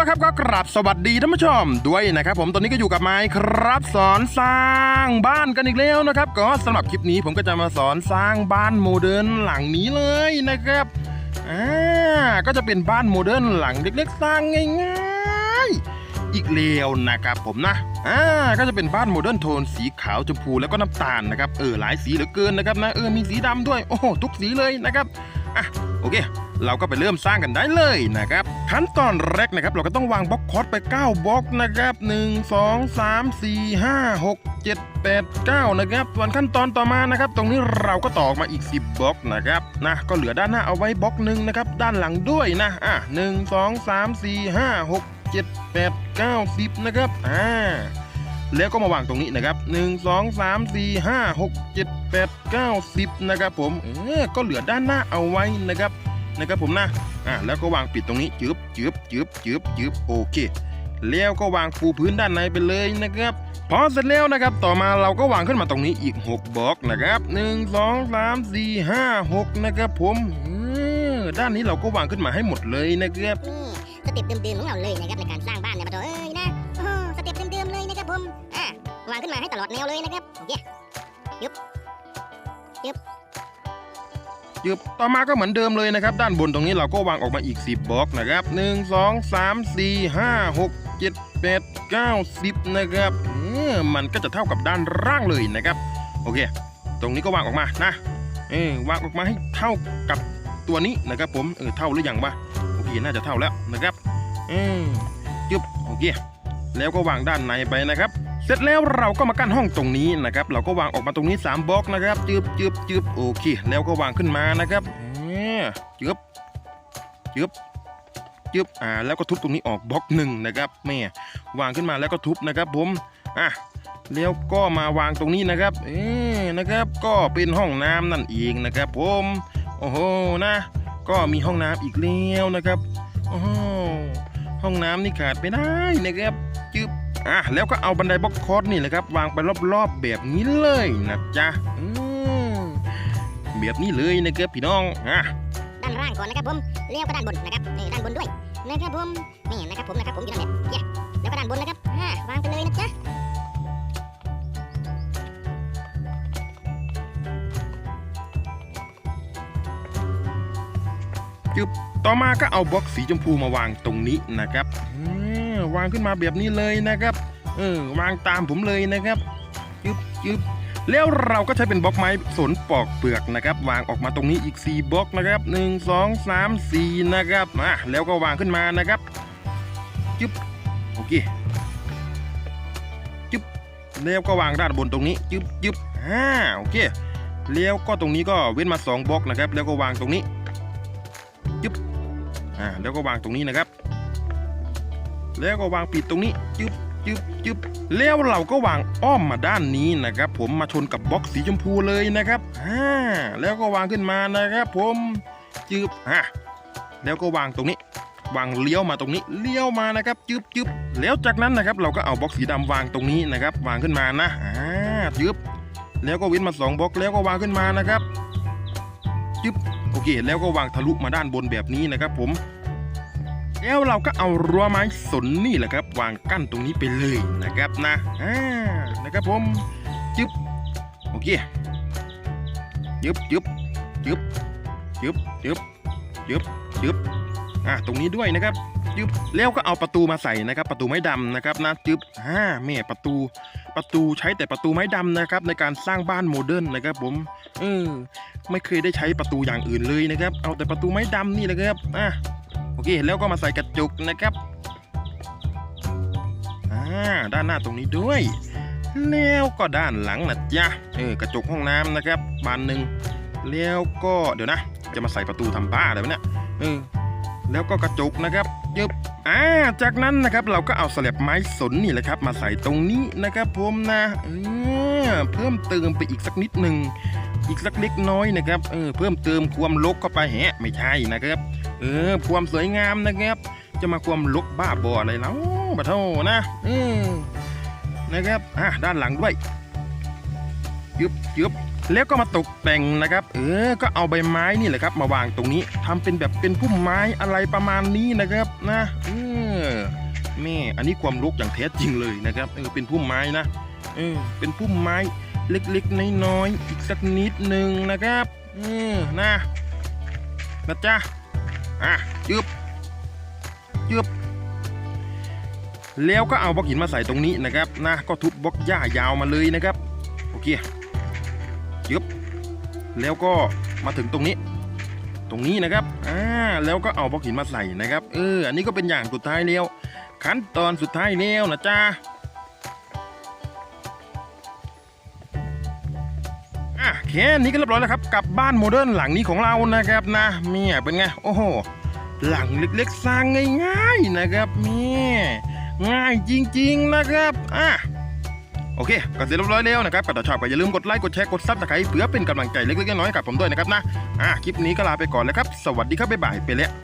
แล้วครับก็กราบสวัสดีท่านผู้ชมด้วยนะครับผมตอนนี้ก็อยู่กับไม้ครับสอนสร้างบ้านกันอีกแล้วนะครับ ก็สำหรับคลิปนี้ผมก็จะมาสอนสร้างบ้านโมเดิร์นหลังนี้เลยนะครับอ่าก็จะเป็นบ้านโมเดิร์นหลังเล็กๆสร้างง่ายๆอีกแล้วนะครับผมนะอ่าก็จะเป็นบ้านโมเดิร์นโทนสีขาวชมพูแล้วก็น้ำตาลนะครับเออหลายสีเหลือเกินนะครับนะเออมีสีดำด้วยโอ้โหทุกสีเลยนะครับ อะโอเค เราก็ไปเริ่มสร้างกันได้เลยนะครับขั้นตอนแรกนะครับ เราก็ต้องวางบล็อกคอร์สไป 9 บล็อกนะครับ 1 2 3 4 5 6 7 8 9 นะครับ ส่วนขั้นตอนต่อมานะครับ ตรงนี้เราก็ต่อออกมาอีก 10 บล็อกนะครับนะก็เหลือด้านหน้าเอาไว้บล็อกหนึ่งนะครับ ด้านหลังด้วยนะอะ1 2 3 4 5 6 7 8 9 10 นะครับอ่า แล้วก็มาวางตรงนี้นะครับ 1 2 3 4 5 6 7 8 9 10นะครับผมเออก็เหลือด้านหน้าเอาไว้นะครับนะครับผมนะอ่าแล้วก็วางปิดตรงนี้จืบจืบจืบจืบจืบโอเค แล้วก็วางปูพื้นด้านในไปเลยนะครับพอเสร็จแล้วนะครับ ต่อมาเราก็วางขึ้นมาตรงนี้อีก 6บล็อกนะครับ 1 2 3 4 5 6 นะครับผมเออด้านนี้เราก็วางขึ้นมาให้หมดเลยนะครับสเต็ปเดิมๆของเราเลยนะครับในการสร้างบ้าน วางขึ้นมาให้ตลอดแนวเลยนะครับโอเคยึบยึบยึบต่อมาก็เหมือนเดิมเลยนะครับ ด้านบนตรงนี้เราก็วางออกมาอีก 10บล็อกนะครับ 1 2 3 4 5 6 7 8 9 10 นะครับเออมันก็จะเท่ากับด้านล่างเลยนะครับ โอเค ตรงนี้ก็วางออกมานะเออวางออกมาให้เท่ากับตัวนี้นะครับ ผมเออเท่าหรือยังวะโอเคน่าจะเท่าแล้วนะครับเออยึบโอเคแล้วก็วางด้านในไปนะครับ สร็จแล้วเราก็มากั้นห้องตรงนี้นะครับ เราก็วางออกมาตรงนี้ 3บล็อกนะครับจืบจืบจืบโอเค แล้วก็วางขึ้นมานะครับเนี่ยจืบจืบจืบอ่า แล้วก็ทุบตรงนี้ออกบล็อกหนึ่งนะครับแม่วางขึ้นมาแล้วก็ทุบนะครับ ผมอะแล้วก็มาวางตรงนี้นะครับ เอ๊นะครับ ก็เป็นห้องน้ำนั่นเองนะครับ ผมโอ้โหนะ ก็มีห้องน้ำอีกแล้วนะครับโอ้โหห้องน้ำนี่ขาดไม่ได้นะครับ อะแล้วก็เอาบันไดบล็อกคอร์สนี่แหละครับ วางไปรอบๆแบบนี้เลยนะจ๊ะอืมแบบนี้เลยนะครับพี่น้องอะด้านล่างก่อนนะครับผมแล้วก็ด้านบนนะครับนี่ด้านบนด้วยนะครับผมนี่นะครับผมนะครับผมอยู่ตรงนี้เย้แล้วก็ด้านบนนะครับอ่าวางไปเลยนะจ๊ะต่อมาก็เอาบล็อกสีชมพูมาวางตรงนี้นะครับอืม วางขึ้นมาแบบนี้เลยนะครับ เออวางตามผมเลยนะครับยึบยึบแล้วเราก็ใช้เป็นบล็อกไม้สนปอกเปลือกนะครับ วางออกมาตรงนี้อีก 4บล็อกนะครับ 1 2 3 4 นะครับอะแล้วก็วางขึ้นมานะครับจึ๊บโอเคจึ๊บแล้วก็วางด้านบนตรงนี้จึ๊บจึ๊บอ่าโอเคแล้วก็ตรงนี้ก็เว้นมา 2บล็อกนะครับ แล้วก็วางตรงนี้อ่าแล้วก็วางตรงนี้นะครับ แล้วก็วางปิดตรงนี้จึ๊บจึ๊บจึ๊บแล้วเราก็วางอ้อมมาด้านนี้นะครับ ผมมาชนกับบล็อกสีชมพูเลยนะครับอ่าแล้วก็วางขึ้นมานะครับ ผมจึ๊บอะแล้วก็วางตรงนี้ วางเลี้ยวมาตรงนี้เลี้ยวมานะครับจึ๊บจึ๊บแล้วจากนั้นนะครับ เราก็เอาบล็อกสีดำวางตรงนี้นะครับ วางขึ้นมานะอ่าจึ๊บแล้วก็เว้นมาสองบล็อกแล้วก็วางขึ้นมานะครับจึ๊บโอเค แล้วก็วางทะลุมาด้านบนแบบนี้นะครับ ผม แล้วเราก็เอารั้วไม้สนนี่แหละครับ วางกั้นตรงนี้ไปเลยนะครับนะอ่านะครับผมจึ๊บโอเคยึบยึบยึบยึบยึบยึบยึบอะตรงนี้ด้วยนะครับยึบแล้วก็เอาประตูมาใส่นะครับ ประตูไม้ดำนะครับนะจึบอ่าแม่ประตูประตูใช้แต่ประตูไม้ดำนะครับ ในการสร้างบ้านโมเดิร์นนะครับ ผมเออไม่เคยได้ใช้ประตูอย่างอื่นเลยนะครับ เอาแต่ประตูไม้ดำนี่แหละครับอะ อเคแล้วก็มาใส่กระจุกนะครับอ่าด้านหน้าตรงนี้ด้วย แล้วก็ด้านหลังนะจ๊ะเออกระจกห้องน้ำนะครับบานหนึ่งแล้วก็เดี๋ยวนะ จะมาใส่ประตูทำบ้าอะไรวะเนี่ยเออแล้วก็กระจกนะครับยึบอ่าจากนั้นนะครับเราก็เอาสลับไม้สนนี่แหละครับ มาใส่ตรงนี้นะครับผมนะเออเพิ่มเติมไปอีกสักนิดหนึ่งอีกสักเล็กน้อยนะครับเออเพิ่มเติมความลกเข้าไปแฮะไม่ใช่นะครับ เออความสวยงามนะครับ จะมาความลกบ้าบออะไรแล้วบะโทนะเออนะครับอะด้านหลังด้วยยึบยึบแล้วก็มาตกแต่งนะครับ เออ ก็เอาใบไม้นี่แหละครับ มาวางตรงนี้ทำเป็นแบบเป็นพุ่มไม้อะไรประมาณนี้นะครับนะเออแม่อันนี้ความรกอย่างแท้จริงเลยนะครับเออเป็นพุ่มไม้นะเออเป็นพุ่มไม้เล็กๆน้อยๆอีกสักนิดหนึ่งนะครับเออนะนะจ๊ะ อะจึบจึบแล้วก็เอาบล็อกหินมาใส่ตรงนี้นะครับนะก็ทุบบล็อกหญ้ายาวมาเลยนะครับโอเคจึบแล้วก็มาถึงตรงนี้ ตรงนี้นะครับอ่าแล้วก็เอาบล็อกหินมาใส่นะครับเอออันนี้ก็เป็นอย่างสุดท้ายแล้วขั้นตอนสุดท้ายแล้วนะจ๊ะ อะแค่นี้ก็เรียบร้อยแล้วครับกับบ้านโมเดิร์นหลังนี้ของเรานะครับนะเมียเป็นไงโอ้โหหลังเล็กๆสร้างง่ายๆนะครับเมียง่ายจริง ๆนะครับอะโอเคก็เสร็จเรียบร้อยแล้วนะครับก็ถ้าชอบก็อย่าลืมกดไลค์กดแชร์กดซับสไครต์เพื่อเป็นกำลังใจเล็กๆน้อยๆกับผมด้วยนะครับนะอะคลิปนี้ก็ลาไปก่อนแล้วครับ สวัสดีครับบ๊ายบายไปแล้ว